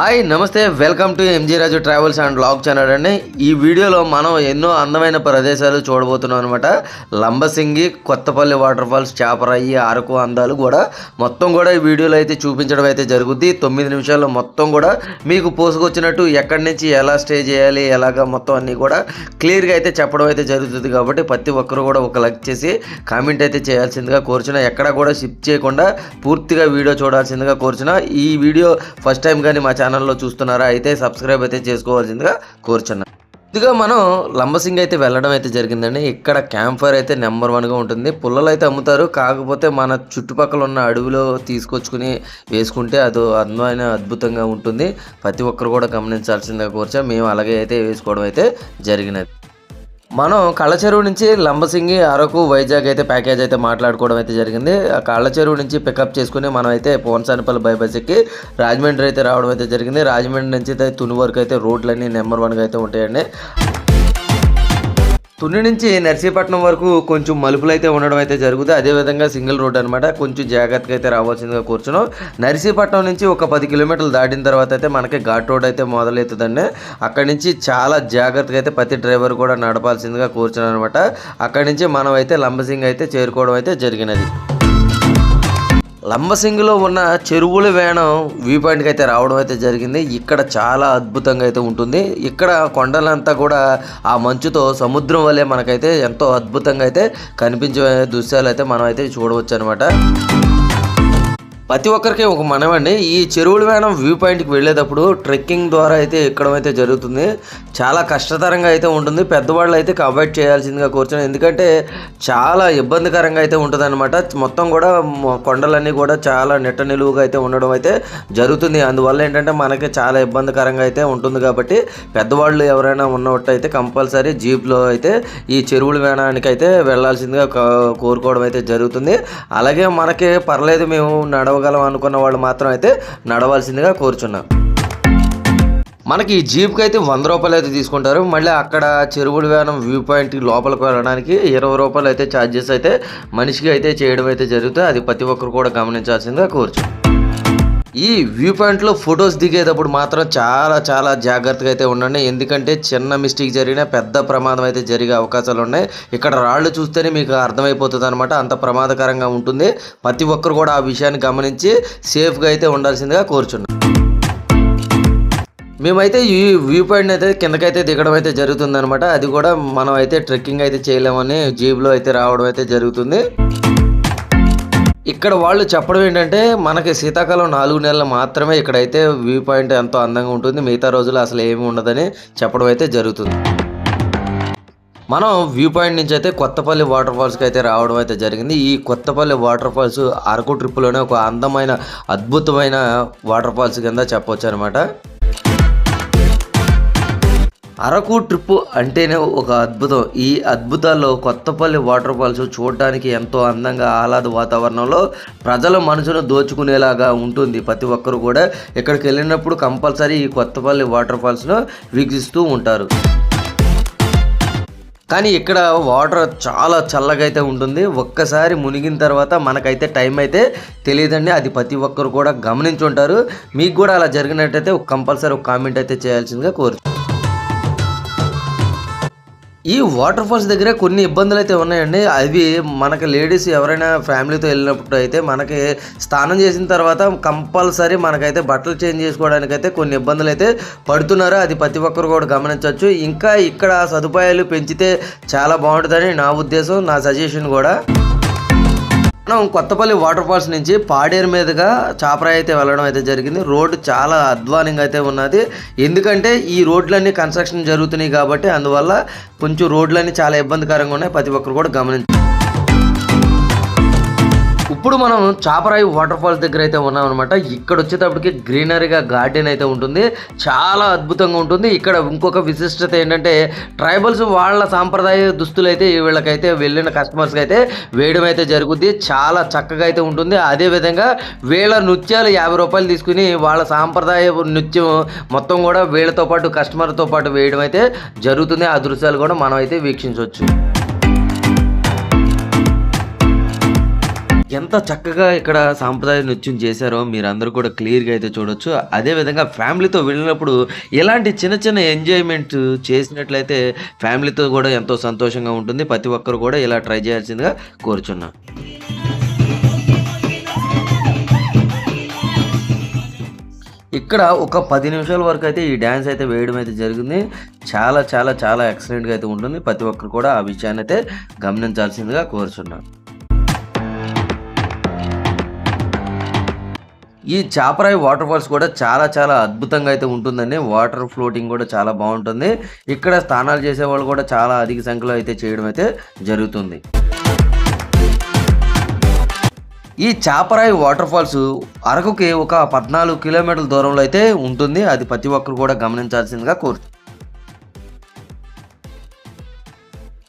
Hi నమస్తే welcome to M G Raju travels and blog channel అండి. ఈ వీడియోలో మనం ఎన్నో అందమైన ప్రదేశాలు చూడబోతున్నాం అనమాట లంబసింగి కొత్తపల్లి వాటర్ ఫాల్స్ చేపరాయి అరకు అందాలు కూడా మొత్తం కూడా ఈ వీడియోలో అయితే చూపించడం అయితే జరుగుద్ది. తొమ్మిది నిమిషాల్లో మొత్తం కూడా మీకు పోసుకొచ్చినట్టు ఎక్కడి నుంచి ఎలా స్టే చేయాలి ఎలాగ మొత్తం అన్నీ కూడా క్లియర్గా అయితే చెప్పడం అయితే జరుగుతుంది కాబట్టి ప్రతి ఒక్కరు కూడా ఒక లైక్ చేసి కామెంట్ అయితే చేయాల్సిందిగా కోరుచున్నా. ఎక్కడ కూడా షిప్ చేయకుండా పూర్తిగా వీడియో చూడాల్సిందిగా కోరుచున్నా. ఈ వీడియో ఫస్ట్ టైం కానీ మా ఛానల్లో చూస్తున్నారా అయితే సబ్స్క్రైబ్ అయితే చేసుకోవాల్సిందిగా కోరుచున్నాను ఇదిగా మనం లంబసింగ్ అయితే వెళ్ళడం అయితే జరిగిందండి. ఇక్కడ క్యాంప్ ఫైర్ అయితే నెంబర్ వన్గా ఉంటుంది. పుల్లలు అయితే అమ్ముతారు. కాకపోతే మన చుట్టుపక్కల ఉన్న అడవిలో తీసుకొచ్చుకుని వేసుకుంటే అది అందమైన అద్భుతంగా ఉంటుంది. ప్రతి ఒక్కరు కూడా గమనించాల్సిందిగా కోర్చా. మేము అలాగే అయితే వేసుకోవడం అయితే జరిగినది. మనం కళ్ళచెరువు నుంచి లంబసింగి అరకు వైజాగ్ అయితే ప్యాకేజ్ అయితే మాట్లాడుకోవడం అయితే జరిగింది. ఆ కళ్ళచెరువు నుంచి పికప్ చేసుకుని మనం అయితే పోన్సానిపల్లి బైపాస్ ఎక్కి రాజమండ్రి అయితే రావడం అయితే జరిగింది. రాజమండ్రి నుంచి అయితే తుని వరకు అయితే రోడ్లన్నీ నెంబర్ వన్గా అయితే ఉంటాయండి. తుని నుంచి నర్సీపట్నం వరకు కొంచెం మలుపులు అయితే ఉండడం అయితే జరుగుతుంది. అదేవిధంగా సింగిల్ రోడ్ అనమాట కొంచెం జాగ్రత్తగా అయితే రావాల్సిందిగా కూర్చున్నాం. నర్సీపట్నం నుంచి ఒక పది కిలోమీటర్లు దాటిన తర్వాత అయితే మనకి ఘాట్ రోడ్ అయితే మొదలవుతుందండి. అక్కడి నుంచి చాలా జాగ్రత్తగా అయితే ప్రతి డ్రైవర్ కూడా నడపాల్సిందిగా కూర్చున్నాం అనమాట అక్కడి నుంచి మనం అయితే లంబసింగ్ అయితే చేరుకోవడం అయితే జరిగినది. లంబసింగిలో ఉన్న చెరువుల వేణం వ్యూ పాయింట్కి అయితే రావడం అయితే జరిగింది. ఇక్కడ చాలా అద్భుతంగా అయితే ఉంటుంది. ఇక్కడ కొండలంతా కూడా ఆ మంచుతో సముద్రం వల్లే మనకైతే ఎంతో అద్భుతంగా అయితే కనిపించే దృశ్యాలు అయితే మనం అయితే చూడవచ్చు అనమాట ప్రతి ఒక్కరికి ఒక మనమండి. ఈ చెరువుల వేనం వ్యూ పాయింట్కి వెళ్ళేటప్పుడు ట్రెక్కింగ్ ద్వారా అయితే ఎక్కడం అయితే జరుగుతుంది. చాలా కష్టతరంగా అయితే ఉంటుంది. పెద్దవాళ్ళు అయితే అవాయిడ్ చేయాల్సిందిగా కూర్చొని ఎందుకంటే చాలా ఇబ్బందికరంగా అయితే ఉంటుందన్నమాట. మొత్తం కూడా కొండలన్నీ కూడా చాలా నెట్ట నిలువుగా అయితే ఉండడం అయితే జరుగుతుంది. అందువల్ల ఏంటంటే మనకి చాలా ఇబ్బందికరంగా అయితే ఉంటుంది కాబట్టి పెద్దవాళ్ళు ఎవరైనా ఉన్నట్టు అయితే కంపల్సరీ జీప్లో అయితే ఈ చెరువుల వేనానికి అయితే వెళ్ళాల్సిందిగా కోరుకోవడం అయితే జరుగుతుంది. అలాగే మనకి పర్లేదు మేము నడవగలం అనుకున్న వాళ్ళు మాత్రం అయితే నడవాల్సిందిగా కోరుచున్నాం. మనకి ఈ జీప్కి అయితే వంద రూపాయలు అయితే తీసుకుంటారు. మళ్ళీ అక్కడ చెరువుల వేనం వ్యూ పాయింట్ లోపలికి వెళ్ళడానికి ఇరవై రూపాయలు అయితే ఛార్జెస్ అయితే మనిషికి అయితే చేయడం అయితే జరుగుతుంది. అది ప్రతి ఒక్కరు కూడా గమనించాల్సిందిగా కోరుచు ఈ వ్యూ పాయింట్లో ఫొటోస్ దిగేటప్పుడు మాత్రం చాలా చాలా జాగ్రత్తగా అయితే ఉండండి. ఎందుకంటే చిన్న మిస్టేక్ జరిగినా పెద్ద ప్రమాదం అయితే జరిగే అవకాశాలు ఉన్నాయి. ఇక్కడ రాళ్ళు చూస్తేనే మీకు అర్థమైపోతుంది అనమాట అంత ప్రమాదకరంగా ఉంటుంది. ప్రతి ఒక్కరు కూడా ఆ విషయాన్ని గమనించి సేఫ్గా అయితే ఉండాల్సిందిగా కోరుచున్నాం. మేమైతే ఈ వ్యూ పాయింట్ అయితే కిందకైతే దిగడం అయితే జరుగుతుంది అనమాట అది కూడా మనం అయితే ట్రెక్కింగ్ అయితే చేయలేమని జీబ్లో అయితే రావడం అయితే జరుగుతుంది. ఇక్కడ వాళ్ళు చెప్పడం ఏంటంటే మనకి శీతాకాలం నాలుగు నెలలు మాత్రమే ఇక్కడైతే వ్యూ పాయింట్ ఎంతో అందంగా ఉంటుంది. మిగతా రోజులు అసలు ఏమి ఉండదని చెప్పడం అయితే జరుగుతుంది. మనం వ్యూ పాయింట్ నుంచి అయితే కొత్తపల్లి వాటర్ ఫాల్స్కి అయితే రావడం అయితే జరిగింది. ఈ కొత్తపల్లి వాటర్ ఫాల్స్ అరకు ట్రిప్లోనే ఒక అందమైన అద్భుతమైన వాటర్ ఫాల్స్ కింద చెప్పొచ్చు అనమాట అరకు ట్రిప్ అంటేనే ఒక అద్భుతం. ఈ అద్భుతాల్లో కొత్తపల్లి వాటర్ ఫాల్స్ చూడడానికి ఎంతో అందంగా ఆహ్లాద వాతావరణంలో ప్రజల మనసును దోచుకునేలాగా ఉంటుంది. ప్రతి ఒక్కరు కూడా ఇక్కడికి వెళ్ళినప్పుడు కంపల్సరీ ఈ కొత్తపల్లి వాటర్ ఫాల్స్ను వీక్షిస్తూ ఉంటారు. కానీ ఇక్కడ వాటర్ చాలా చల్లగా అయితే ఉంటుంది. ఒక్కసారి మునిగిన తర్వాత మనకైతే టైం అయితే తెలియదండి. అది ప్రతి ఒక్కరు కూడా గమనించి ఉంటారు మీకు కూడా అలా జరిగినట్టయితే ఒక కంపల్సరీ ఒక కామెంట్ అయితే చేయాల్సిందిగా కోరుతుంది ఈ వాటర్ ఫాల్స్ దగ్గర కొన్ని ఇబ్బందులు అయితే ఉన్నాయండి. అవి మనకి లేడీస్ ఎవరైనా ఫ్యామిలీతో వెళ్ళినప్పుడు అయితే మనకి స్నానం చేసిన తర్వాత కంపల్సరీ మనకైతే బట్టలు చేంజ్ చేసుకోవడానికి అయితే కొన్ని ఇబ్బందులు అయితే పడుతున్నారు. అది ప్రతి ఒక్కరు కూడా గమనించవచ్చు. ఇంకా ఇక్కడ సదుపాయాలు పెంచితే చాలా బాగుంటుందని నా ఉద్దేశం నా సజెషన్ కూడా. మనం కొత్తపల్లి వాటర్ ఫాల్స్ నుంచి పాడేరు మీదుగా చాపరాయి అయితే వెళ్ళడం అయితే జరిగింది. రోడ్డు చాలా అధ్వానంగా అయితే ఉన్నది. ఎందుకంటే ఈ రోడ్లన్నీ కన్స్ట్రక్షన్ జరుగుతున్నాయి కాబట్టి అందువల్ల కొంచెం రోడ్లన్నీ చాలా ఇబ్బందికరంగా ఉన్నాయి. ప్రతి ఒక్కరు కూడా గమనించారు ఇప్పుడు మనం చాపరాయి వాటర్ ఫాల్స్ దగ్గర అయితే ఉన్నాం అనమాట ఇక్కడ వచ్చేటప్పటికి గ్రీనరీగా గార్డెన్ అయితే ఉంటుంది. చాలా అద్భుతంగా ఉంటుంది. ఇక్కడ ఇంకొక విశిష్టత ఏంటంటే ట్రైబల్స్ వాళ్ళ సాంప్రదాయ దుస్తులు అయితే వీళ్ళకైతే వెళ్ళిన కస్టమర్స్కి అయితే వేయడం అయితే జరుగుద్ది. చాలా చక్కగా అయితే ఉంటుంది. అదేవిధంగా వీళ్ళ నృత్యాలు యాభై రూపాయలు తీసుకుని వాళ్ళ సాంప్రదాయ నృత్యం మొత్తం కూడా వీళ్ళతో పాటు కస్టమర్తో పాటు వేయడం అయితే జరుగుతుంది. ఆ దృశ్యాలు కూడా మనం అయితే వీక్షించవచ్చు. ఎంత చక్కగా ఇక్కడ సాంప్రదాయ నృత్యం చేశారో మీరందరూ కూడా క్లియర్గా అయితే చూడొచ్చు. అదేవిధంగా ఫ్యామిలీతో వెళ్ళినప్పుడు ఇలాంటి చిన్న చిన్న ఎంజాయ్మెంట్ చేసినట్లయితే ఫ్యామిలీతో కూడా ఎంతో సంతోషంగా ఉంటుంది. ప్రతి ఒక్కరు కూడా ఇలా ట్రై చేయాల్సిందిగా కోరుచున్నాను ఇక్కడ ఒక పది నిమిషాల వరకు అయితే ఈ డ్యాన్స్ అయితే వేయడం అయితే జరిగింది. చాలా చాలా చాలా ఎక్సలెంట్గా అయితే ఉంటుంది. ప్రతి ఒక్కరు కూడా ఆ విషయాన్ని అయితే గమనించాల్సిందిగా కోరుచున్నాను ఈ చాపరాయి వాటర్ ఫాల్స్ కూడా చాలా చాలా అద్భుతంగా అయితే ఉంటుందండి. వాటర్ ఫ్లోటింగ్ కూడా చాలా బాగుంటుంది. ఇక్కడ స్నానాలు చేసే వాళ్ళు కూడా చాలా అధిక సంఖ్యలో అయితే చేయడం అయితే జరుగుతుంది. ఈ చాపరాయి వాటర్ ఫాల్స్ అరకుకి ఒక పద్నాలుగు కిలోమీటర్ల దూరంలో అయితే ఉంటుంది. అది ప్రతి ఒక్కరు కూడా గమనించాల్సిందిగా కోరుతుంది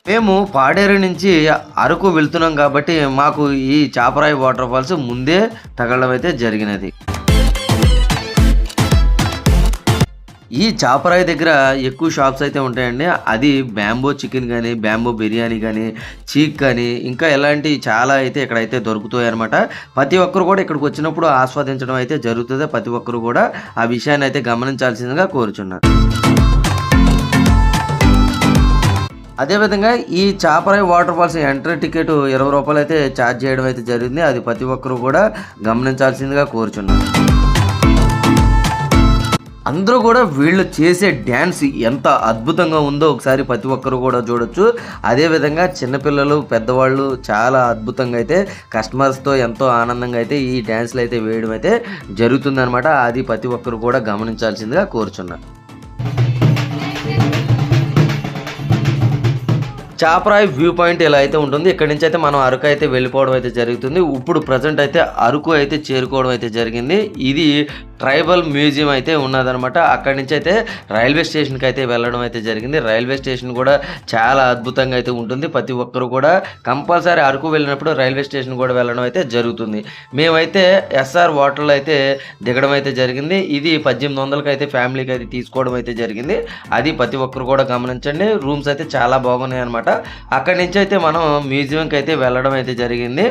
మేము పాడేరు నుంచి అరకు వెళ్తున్నాం కాబట్టి మాకు ఈ చాపరాయి వాటర్ ఫాల్స్ ముందే తగలడం అయితే జరిగినది. ఈ చాపరాయి దగ్గర ఎక్కువ షాప్స్ అయితే ఉంటాయండి. అది బ్యాంబో చికెన్ కానీ బ్యాంబో బిర్యానీ కానీ చీక్ కానీ ఇంకా ఎలాంటి చాలా అయితే ఇక్కడైతే దొరుకుతాయి అనమాట ప్రతి ఒక్కరు కూడా ఇక్కడికి వచ్చినప్పుడు ఆస్వాదించడం అయితే జరుగుతుంది. ప్రతి ఒక్కరు కూడా ఆ విషయాన్ని అయితే గమనించాల్సిందిగా కోరుచున్నాను. అదేవిధంగా ఈ Chaparayi water falls entry ticket ఇరవై రూపాయలు అయితే ఛార్జ్ చేయడం అయితే జరిగింది. అది ప్రతి ఒక్కరు కూడా గమనించాల్సిందిగా కోరుచున్నాను. అందరూ కూడా వీళ్ళు చేసే డ్యాన్స్ ఎంత అద్భుతంగా ఉందో ఒకసారి ప్రతి ఒక్కరు కూడా చూడొచ్చు. అదేవిధంగా చిన్నపిల్లలు పెద్దవాళ్ళు చాలా అద్భుతంగా అయితే కస్టమర్స్తో ఎంతో ఆనందంగా అయితే ఈ డ్యాన్స్లు అయితే వేయడం అయితే జరుగుతుందనమాట అది ప్రతి ఒక్కరు కూడా గమనించాల్సిందిగా కోరుచున్నాను. చాపరాయి వ్యూ పాయింట్ ఇలా అయితే ఉంటుంది ఇక్కడ నుంచి అయితే మనం అరకు అయితే వెళ్ళిపోవడం అయితే జరుగుతుంది. ఇప్పుడు ప్రజెంట్ అయితే అరకు అయితే చేరుకోవడం అయితే జరిగింది. ఇది ట్రైబల్ మ్యూజియం అయితే ఉన్నదనమాట అక్కడి నుంచి అయితే రైల్వే స్టేషన్కి అయితే వెళ్ళడం అయితే జరిగింది. రైల్వే స్టేషన్ కూడా చాలా అద్భుతంగా అయితే ఉంటుంది. ప్రతి ఒక్కరు కూడా కంపల్సరీ అరకు వెళ్ళినప్పుడు రైల్వే స్టేషన్ కూడా వెళ్ళడం అయితే జరుగుతుంది. మేమైతే ఎస్ఆర్ హోటల్లో అయితే దిగడం అయితే జరిగింది. ఇది పద్దెనిమిది వందలకి అయితే ఫ్యామిలీకి అయితే తీసుకోవడం అయితే జరిగింది. అది ప్రతి ఒక్కరు కూడా గమనించండి. రూమ్స్ అయితే చాలా బాగున్నాయి అనమాట అక్కడి నుంచి అయితే మనం మ్యూజియంకి అయితే వెళ్ళడం అయితే జరిగింది.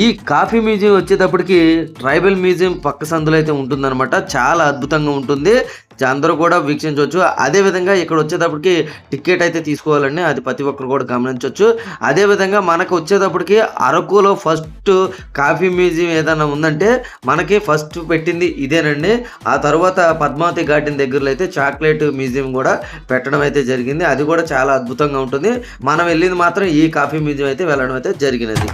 ఈ కాఫీ మ్యూజియం వచ్చేటప్పటికి ట్రైబల్ మ్యూజియం పక్క సందులో అయితే ఉంటుందన్నమాట. చాలా అద్భుతంగా ఉంటుంది. అందరూ కూడా వీక్షించవచ్చు. అదేవిధంగా ఇక్కడ వచ్చేటప్పటికి టికెట్ అయితే తీసుకోవాలండి. అది ప్రతి ఒక్కరు కూడా గమనించవచ్చు. అదేవిధంగా మనకు వచ్చేటప్పటికి అరకులో ఫస్ట్ కాఫీ మ్యూజియం ఏదైనా ఉందంటే మనకి ఫస్ట్ పెట్టింది ఇదేనండి. ఆ తర్వాత పద్మావతి గార్డెన్ దగ్గరలో అయితే చాక్లెట్ మ్యూజియం కూడా పెట్టడం అయితే జరిగింది. అది కూడా చాలా అద్భుతంగా ఉంటుంది. మనం వెళ్ళింది మాత్రం ఈ కాఫీ మ్యూజియం అయితే వెళ్ళడం అయితే జరిగినది.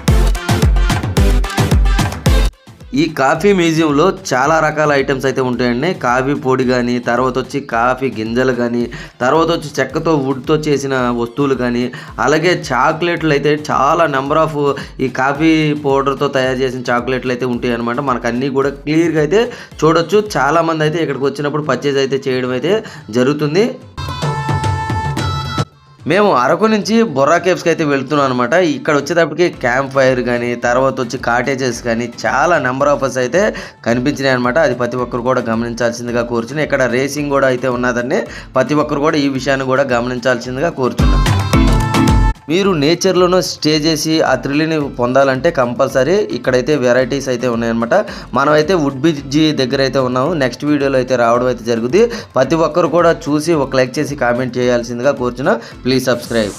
ఈ కాఫీ మ్యూజియంలో చాలా రకాల ఐటమ్స్ అయితే ఉంటాయండి. కాఫీ పొడి కానీ తర్వాత వచ్చి కాఫీ గింజలు కానీ తర్వాత వచ్చి చెక్కతో వుడ్తో చేసిన వస్తువులు కానీ అలాగే చాక్లెట్లు అయితే చాలా నెంబర్ ఆఫ్ ఈ కాఫీ పౌడర్తో తయారు చేసిన చాక్లెట్లు అయితే ఉంటాయి అనమాట మనకు అన్నీ కూడా క్లియర్గా అయితే చూడొచ్చు. చాలామంది అయితే ఇక్కడికి వచ్చినప్పుడు పర్చేజ్ అయితే చేయడం అయితే జరుగుతుంది. మేము అరకు నుంచి బొర్రా కేవ్స్కి అయితే వెళ్తున్నాం అనమాట ఇక్కడ వచ్చేటప్పటికి క్యాంప్ ఫైర్ కానీ తర్వాత వచ్చి కాటేజెస్ కానీ చాలా నెంబర్ ఆఫ్ అస్ అయితే కనిపించినాయి అనమాట అది ప్రతి ఒక్కరు కూడా గమనించాల్సిందిగా కూర్చుని ఇక్కడ రేసింగ్ కూడా అయితే ఉన్నదండి. ప్రతి ఒక్కరు కూడా ఈ విషయాన్ని కూడా గమనించాల్సిందిగా కోరుచున్నాం. మీరు నేచర్లోనూ స్టే చేసి ఆ థ్రిల్ని పొందాలంటే కంపల్సరీ ఇక్కడైతే వెరైటీస్ అయితే ఉన్నాయన్నమాట. మనమైతే వుడ్ బ్రిడ్జి దగ్గర అయితే ఉన్నాము నెక్స్ట్ వీడియోలో అయితే రావడం అయితే జరుగుతుంది ప్రతి ఒక్కరు కూడా చూసి ఒక లైక్ చేసి కామెంట్ చేయాల్సిందిగా కోరుచున్నా. Please subscribe